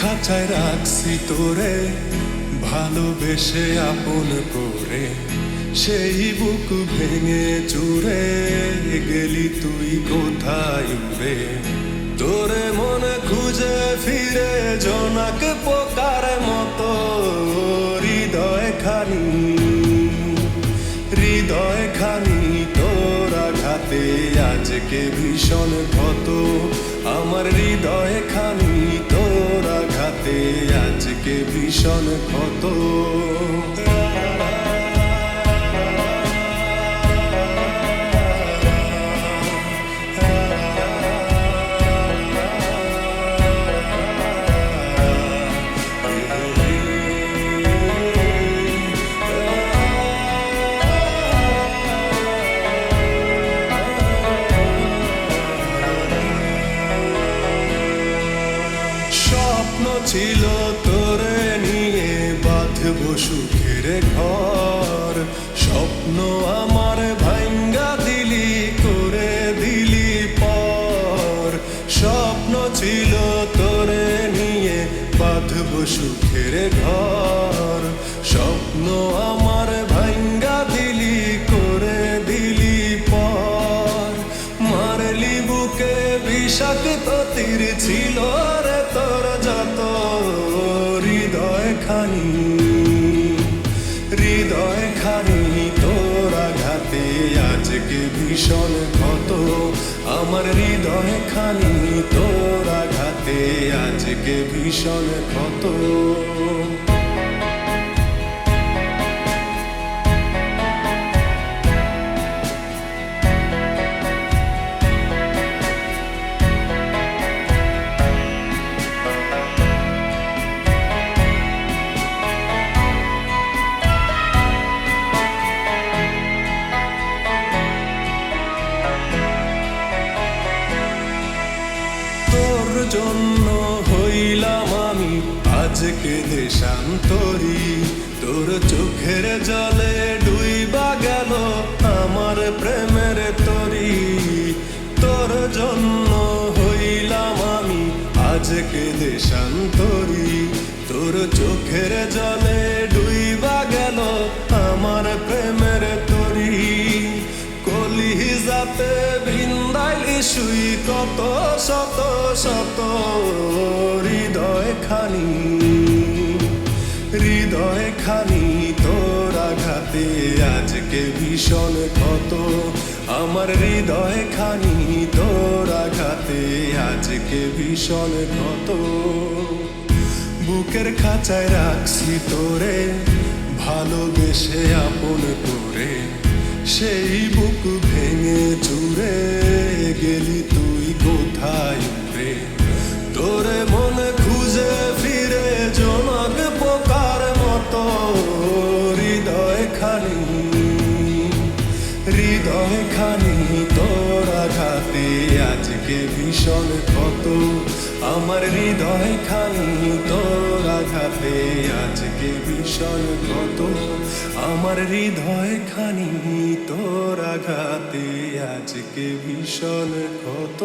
খাঁচায় রাখছি তোরে, ভালোবেসে আপন করে। সেই বুক ভেঙে চুরে গেলি তুই কোথায় উড়ে? তোরে মনে খুঁজে ফিরে জোনাক পোকার মতো, হৃদয় খানি। হৃদয় খানি তোর আঘাতে আজকে ভীষণ ক্ষত। আমার হৃদয় খানি ভীষণ ক্ষত। ছিল বাঁধব সুখের ঘর, স্বপ্ন আমার ভাঙ্গা দিলি, করে দিলি পর। স্বপ্ন ছিল তোরে নিয়ে বাঁধব সুখের ঘর। স্বপ্ন আমার ভাঙ্গা দিলি, করে দিলি পর। মারলি বুকে বিষাক্ত তীর ছিল রে তোর যত হৃদয় খানি আজকে ভীষণ ক্ষত। আমার হৃদয় খানি তোর আঘাতে আজকে ভীষণ ক্ষত। জন্য হইলাম আমি। আজকে দেশান্তরি তোর চোখের জলে ডুইবা গেল আমার প্রেমের তরি। তোর জন্য হইলাম আমি আজকে দেশান্তরি তোর চোখের জলে শুই কত শত শত হৃদয় খানি। হৃদয় খানি তোর আঘাতে আজকে ভীষণ ক্ষত। আমার হৃদয় খানি তোর আঘাতে আজকে ভীষণ ক্ষত। বুকের খাঁচায় রাখছি তোরে, ভালোবেসে আপন করে। সেই হৃদয় খানি তোর আঘাতে। আজকে ভীষণ ক্ষত। আমার হৃদয় খানি তোর আঘাতে। আজকে ভীষণ ক্ষত। আমার হৃদয় খানি তোর আঘাতে। আজকে ভীষণ ক্ষত।